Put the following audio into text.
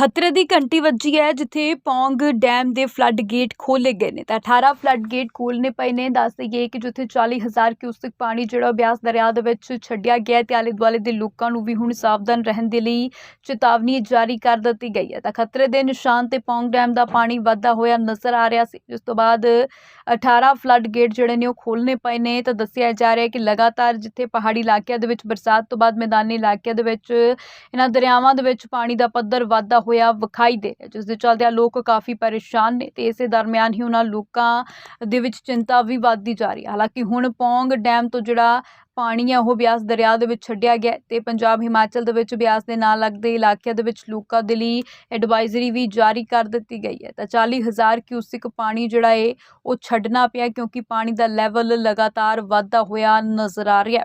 ਖਤਰੇ ਦੀ ਘੰਟੀ ਵੱਜੀ ਹੈ, ਜਿੱਥੇ ਪੌਂਗ ਡੈਮ ਦੇ ਫਲੱਡ ਗੇਟ ਖੋਲੇ ਗਏ ਨੇ। ਤਾਂ 18 ਫਲੱਡ ਗੇਟ ਖੋਲ੍ਹਣੇ ਪਏ ਨੇ। ਦੱਸ ਦਈਏ ਕਿ ਜਿੱਥੇ 40000 ਕਿਊਸਕ ਪਾਣੀ ਜਿਹੜਾ ਬਿਆਸ ਦਰਿਆ ਦੇ ਵਿੱਚ ਛੱਡਿਆ ਗਿਆ ਹੈ, ਤੇ ਆਲੇ ਦੁਆਲੇ ਦੇ ਲੋਕਾਂ ਨੂੰ ਵੀ ਹੁਣ ਸਾਵਧਾਨ ਰਹਿਣ ਦੇ ਲਈ ਚੇਤਾਵਨੀ ਜਾਰੀ ਕਰ ਦਿੱਤੀ ਗਈ ਹੈ। ਤਾਂ ਖਤਰੇ ਦੇ ਨਿਸ਼ਾਨ ਤੇ ਪੌਂਗ ਡੈਮ ਦਾ ਪਾਣੀ ਵੱਧਦਾ ਹੋਇਆ ਨਜ਼ਰ ਆ ਰਿਹਾ ਸੀ। ਜਿਸ ਤੋਂ ਬਾਅਦ 18 ਫਲੱਡ ਗੇਟ ਜਿਹੜੇ ਨੇ ਉਹ ਖੋਲ੍ਹਣੇ ਪਏ ਨੇ। ਤਾਂ ਦੱਸਿਆ ਜਾ ਰਿਹਾ ਹੈ ਕਿ ਲਗਾਤਾਰ ਜਿੱਥੇ ਪਹਾੜੀ ਇਲਾਕਿਆਂ ਦੇ ਵਿੱਚ ਬਰਸਾਤ ਤੋਂ ਬਾਅਦ ਮੈਦਾਨੀ ਇਲਾਕਿਆਂ ਦੇ ਵਿੱਚ ਇਹਨਾਂ ਦਰਿਆਵਾਂ ਦੇ ਵਿੱਚ ਪਾਣੀ ਦਾ ਪੱਧਰ ਵਾਧਾ ਹੋਇਆ ਵਿਖਾਈ ਦੇ ਰਿਹਾ ਜਿਸ ਦੇ ਚਲਦਿਆਂ ਲੋਕ ਕਾਫੀ ਪਰੇਸ਼ਾਨ ਨੇ ਤੇ ਇਸੇ ਦਰਮਿਆਨ ਹੀ ਉਹਨਾਂ ਲੋਕਾਂ ਦੇ ਵਿੱਚ ਚਿੰਤਾ ਵੀ ਵੱਧਦੀ ਜਾ ਰਹੀ ਹੈ। ਹਾਲਾਂਕਿ ਹੁਣ ਪੌਂਗ ਡੈਮ ਤੋਂ ਜਿਹੜਾ ਪਾਣੀ ਹੈ, ਉਹ ਬਿਆਸ ਦਰਿਆ ਦੇ ਵਿੱਚ ਛੱਡਿਆ ਗਿਆ ਹੈ ਤੇ ਪੰਜਾਬ ਹਿਮਾਚਲ ਦੇ ਵਿੱਚ ਬਿਆਸ ਦੇ ਨਾਲ ਲੱਗਦੇ ਇਲਾਕਿਆਂ ਦੇ ਵਿੱਚ ਲੋਕਾਂ ਦੇ ਲਈ ਐਡਵਾਈਜ਼ਰੀ ਵੀ ਜਾਰੀ ਕਰ ਦਿੱਤੀ ਗਈ ਹੈ। ਤਾਂ 40000 ਕਿਊਸਿਕ ਪਾਣੀ ਜਿਹੜਾ ਹੈ, ਉਹ ਛੱਡਣਾ ਪਿਆ ਕਿਉਂਕਿ ਪਾਣੀ ਦਾ ਲੈਵਲ ਲਗਾਤਾਰ ਵਾਧਾ ਹੋਇਆ ਨਜ਼ਰ ਆ ਰਿਹਾ